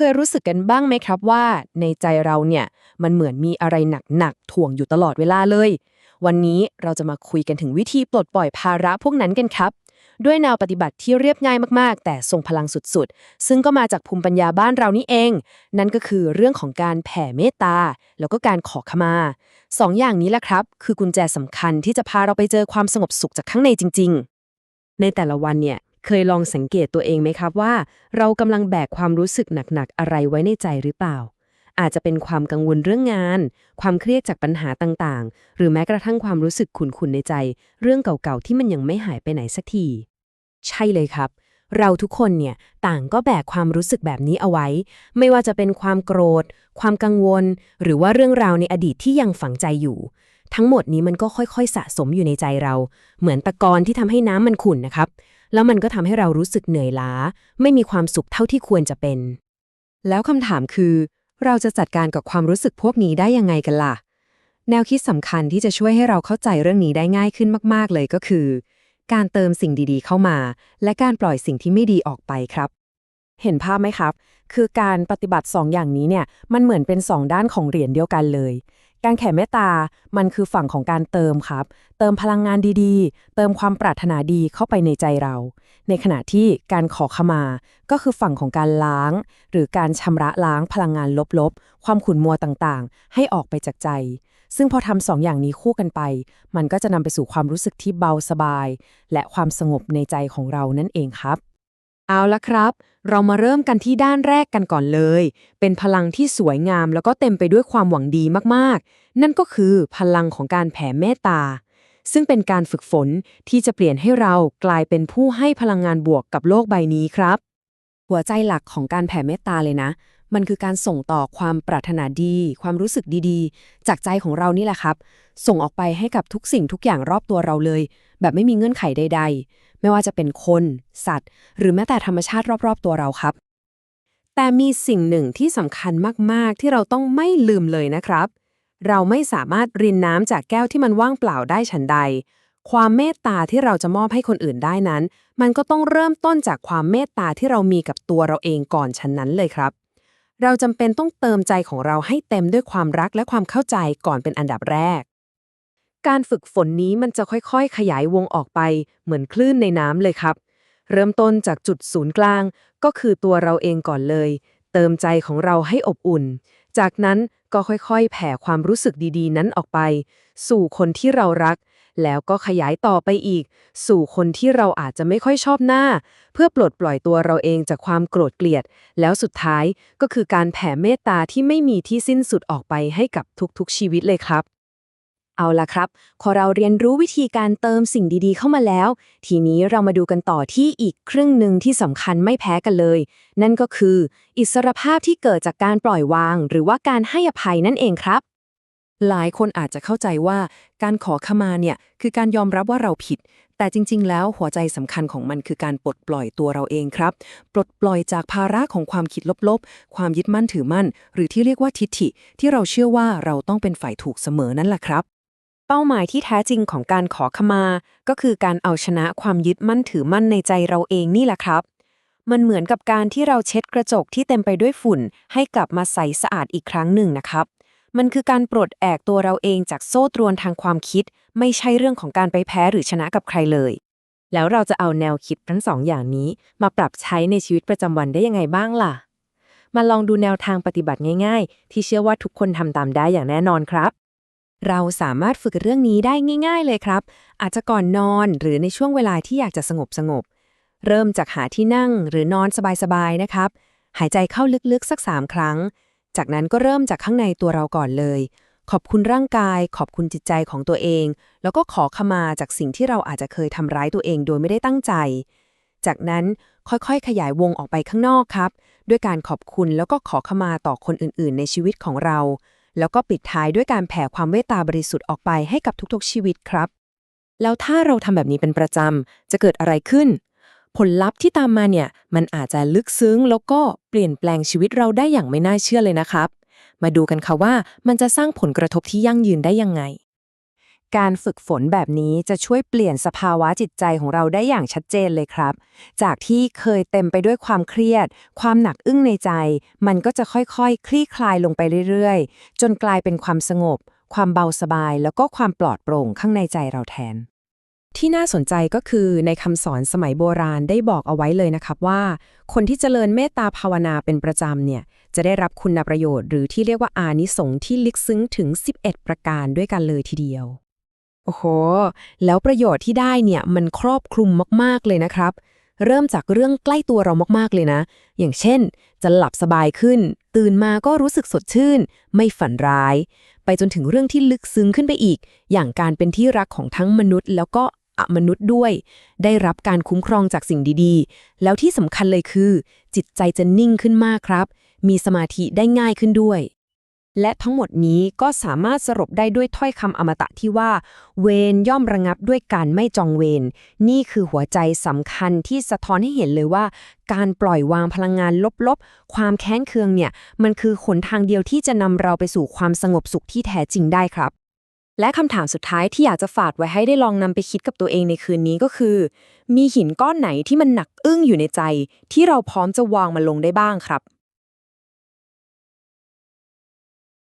เคยรู้สึกกันบ้างไหมครับว่า ในใจเราเนี่ยมันเหมือนมีอะไรหนักๆถ่วงอยู่ตลอดเวลาเลย วันนี้เราจะมาคุยกันถึงวิธีปลดปล่อยภาระพวกนั้นกันครับ ด้วยแนวปฏิบัติที่เรียบง่ายมากๆ แต่ทรงพลังสุดๆ ซึ่งก็มาจากภูมิปัญญาบ้านเรานี่เอง นั่นก็คือเรื่องของการแผ่เมตตา แล้วก็การขอขมาสองอย่างนี้แหละครับ คือกุญแจสำคัญที่จะพาเราไปเจอความสงบสุขจากข้างในจริง ๆ ในแต่ละวันเนี่ย เคยลองสังเกตตัวเองไหมครับว่า เรากำลังแบกความรู้สึกหนักๆ อะไรไว้ในใจหรือเปล่า อาจจะเป็นความกังวลเรื่องงาน ความเครียดจากปัญหาต่างๆ หรือแม้กระทั่งความรู้สึกขุ่นๆในใจ เรื่องเก่าๆที่มันยังไม่หายไปไหนสักที ใช่เลยครับเราทุกคนเนี่ยต่างก็แบกความรู้สึกแบบนี้เอาไว้ ไม่ว่าจะเป็นความโกรธ ความกังวล หรือว่าเรื่องราวในอดีตที่ยังฝังใจอยู่ ทั้งหมดนี้มันก็ค่อยๆ สะสมอยู่ในใจเรา เหมือนตะกอนที่ทำให้น้ำมันขุ่นนะครับ แล้วมันก็ทำให้เรารู้สึกเหนื่อยล้า ไม่มีความสุขเท่าที่ควรจะเป็น แล้วคำถามคือ เราจะจัดการกับความรู้สึกพวกนี้ได้ยังไงกันล่ะ แนวคิดสำคัญที่จะช่วยให้เราเข้าใจเรื่องนี้ได้ง่ายขึ้นมาก ๆ เลยก็คือ การเติมสิ่งดีๆ เข้ามา และการปล่อยสิ่งที่ไม่ดีออกไปครับ เห็นภาพไหมครับ คือการปฏิบัติ 2 อย่างนี้เนี่ย มันเหมือนเป็น 2 ด้านของเหรียญเดียวกันเลย การแข่เมตตา มันคือฝั่งของการเติมครับ เติมพลังงานดีๆ เติมความปรารถนาดีเข้าไปในใจเรา ในขณะที่การขอขมา ก็คือฝั่งของการล้าง หรือการชำระล้างพลังงานลบๆ ความขุ่นมัวต่างๆ ให้ออกไปจากใจ ซึ่งพอทำสองอย่างนี้คู่กันไป มันก็จะนำไปสู่ความรู้สึกที่เบาสบาย และความสงบในใจของเรานั่นเองครับ เอาละครับ เรามาเริ่มกันที่ด้านแรกกันก่อนเลย เป็นพลังที่สวยงามแล้วก็เต็มไปด้วยความหวังดีมากๆ นั่นก็คือพลังของการแผ่เมตตา ซึ่งเป็นการฝึกฝนที่จะเปลี่ยนให้เรากลายเป็นผู้ให้พลังงานบวกกับโลกใบนี้ครับ หัวใจหลักของการแผ่เมตตาเลยนะ มันคือการส่งต่อความปรารถนาดี ความรู้สึกดีๆ จากใจของเรานี่แหละครับ ส่งออกไปให้กับทุกสิ่งทุกอย่างรอบตัวเราเลย แบบไม่มีเงื่อนไขใด ๆ ไม่ว่าจะเป็นคน สัตว์ หรือแม้แต่ธรรมชาติรอบๆตัวเราครับ แต่มีสิ่งหนึ่งที่สำคัญมากๆ ที่เราต้องไม่ลืมเลยนะครับ เราไม่สามารถรินน้ำจากแก้วที่มันว่างเปล่าได้ฉันใด ความเมตตาที่เราจะมอบให้คนอื่นได้นั้น มันก็ต้องเริ่มต้นจากความเมตตาที่เรามีกับตัวเราเองก่อนฉันนั้นเลยครับ เราจำเป็นต้องเติมใจของเราให้เต็มด้วยความรักและความเข้าใจก่อนเป็นอันดับแรก การฝึกฝนนี้มันจะค่อยๆ ขยายวงออกไป เหมือนคลื่นในน้ำเลยครับ เริ่มต้นจากจุดศูนย์กลาง ก็คือตัวเราเองก่อนเลย เติมใจของเราให้อบอุ่น จากนั้นก็ค่อยๆ แผ่ความรู้สึกดีๆ นั้นออกไป สู่คนที่เรารัก แล้วก็ขยายต่อไปอีก สู่คนที่เราอาจจะไม่ค่อยชอบหน้า เพื่อปลดปล่อยตัวเราเองจากความโกรธเกลียด แล้วสุดท้ายก็คือการแผ่เมตตาที่ไม่มีที่สิ้นสุดออกไปให้กับทุกๆชีวิตเลยครับ เอาล่ะครับ พอเราเรียนรู้วิธีการเติมสิ่งดีๆ เข้ามาแล้ว ทีนี้เรามาดูกันต่อที่อีกครึ่งหนึ่งที่สำคัญไม่แพ้กันเลย นั่นก็คือ อิสรภาพที่เกิดจากการปล่อยวาง หรือว่าการให้อภัยนั่นเองครับ หลายคนอาจจะเข้าใจว่าการขอขมาเนี่ยคือการยอมรับว่าเราผิด แต่จริง ๆ แล้วหัวใจสำคัญของมันคือการปลดปล่อยตัวเราเองครับ ปลดปล่อยจากภาระของความคิดลบๆ ความยึดมั่นถือมั่น หรือที่เรียกว่าทิฏฐิ ที่เราเชื่อว่าเราต้องเป็นฝ่ายถูกเสมอนั่นแหละครับ เป้าหมายที่แท้จริงของการขอขมา ก็คือการเอาชนะความยึดมั่นถือมั่นในใจเราเองนี่แหละครับ มันเหมือนกับการที่เราเช็ดกระจกที่เต็มไปด้วยฝุ่น ให้กลับมาใสสะอาดอีกครั้งหนึ่งนะครับ มันคือการปลดแอกตัวเราเองจากโซ่ตรวนทางความคิด ไม่ใช่เรื่องของการไปแพ้หรือชนะกับใครเลย แล้วเราจะเอาแนวคิดทั้งสองอย่างนี้ มาปรับใช้ในชีวิตประจำวันได้ยังไงบ้างล่ะ มาลองดูแนวทางปฏิบัติง่าย ๆ ที่เชื่อว่าทุกคนทำตามได้อย่างแน่นอนครับ เราสามารถฝึกเรื่องนี้ได้ง่าย ๆ เลยครับ อาจจะก่อนนอนหรือในช่วงเวลาที่อยากจะสงบสงบๆเริ่มจากหาที่นั่งหรือนอนสบายๆนะครับ หายใจเข้าลึกๆสัก3ครั้ง จากนั้นก็เริ่มจากข้างในตัวเราก่อนเลย ขอบคุณร่างกาย ขอบคุณจิตใจของตัวเอง แล้วก็ขอขมาจากสิ่งที่เราอาจจะเคยทำร้ายตัวเองโดยไม่ได้ตั้งใจ จากนั้นค่อยๆ ขยายวงออกไปข้างนอกครับ ด้วยการขอบคุณแล้วก็ขอขมาต่อคนอื่นๆ ในชีวิตของเรา แล้วก็ปิดท้ายด้วยการแผ่ความเมตตาบริสุทธิ์ออกไปให้กับทุกๆชีวิตครับ แล้วถ้าเราทำแบบนี้เป็นประจำจะเกิดอะไรขึ้น ผลลัพธ์ที่ตามมาเนี่ยมันอาจจะลึกซึ้ง แล้วก็เปลี่ยนแปลงชีวิตเราได้อย่างไม่น่าเชื่อเลยนะครับ มาดูกันค่ะว่ามันจะสร้างผลกระทบที่ยั่งยืนได้ยังไง การฝึกฝนแบบนี้จะช่วยเปลี่ยนสภาวะจิตใจของเราได้อย่างชัดเจนเลยครับ จากที่เคยเต็มไปด้วยความเครียด ความหนักอึ้งในใจ มันก็จะค่อยๆคคลี่คลายลงไปเรื่อยๆ จนกลายเป็นความสงบ ความเบาสบาย แล้วก็ความปลอดโปร่งข้างในใจเราแทน ที่น่าสนใจก็คือในคำสอนสมัยโบราณได้บอกเอาไว้เลยนะครับว่า คนที่เจริญเมตตาภาวนาเป็นประจำเนี่ยจะได้รับคุณประโยชน์ หรือที่เรียกว่าอานิสงส์ที่ลึกซึ้งถึง 11 ประการด้วยกันเลยทีเดียว โอ้โห แล้วประโยชน์ที่ได้เนี่ยมันครอบคลุมมาก ๆ เลยนะครับ เริ่มจากเรื่องใกล้ตัวเรามาก ๆ เลยนะ อย่างเช่น จะหลับสบายขึ้น ตื่นมาก็รู้สึกสดชื่น ไม่ฝันร้าย ไปจนถึงเรื่องที่ลึกซึ้งขึ้นไปอีก อย่างการเป็นที่รักของทั้งมนุษย์ แล้วก็อมนุษย์ด้วย ได้รับการคุ้มครองจากสิ่งดีๆ แล้วที่สำคัญเลยคือ จิตใจจะนิ่งขึ้นมากครับ มีสมาธิได้ง่ายขึ้นด้วย และทั้งหมดนี้ก็สามารถสรุปได้ด้วยถ้อยคำอมตะที่ว่า เวรย่อมระงับด้วยการไม่จองเวรนี่คือหัวใจสำคัญที่สะท้อนให้เห็นเลยว่า การปล่อยวางพลังงานลบๆ ความแค้นเคืองเนี่ย มันคือหนทางเดียวที่จะนำเราไปสู่ความสงบสุขที่แท้จริงได้ครับ และคำถามสุดท้ายที่อยากจะฝากไว้ให้ได้ลองนำไปคิดกับตัวเองในคืนนี้ก็คือ มีหินก้อนไหนที่มันหนักอึ้งอยู่ในใจ ที่เราพร้อมจะวางมันลงได้บ้างครับ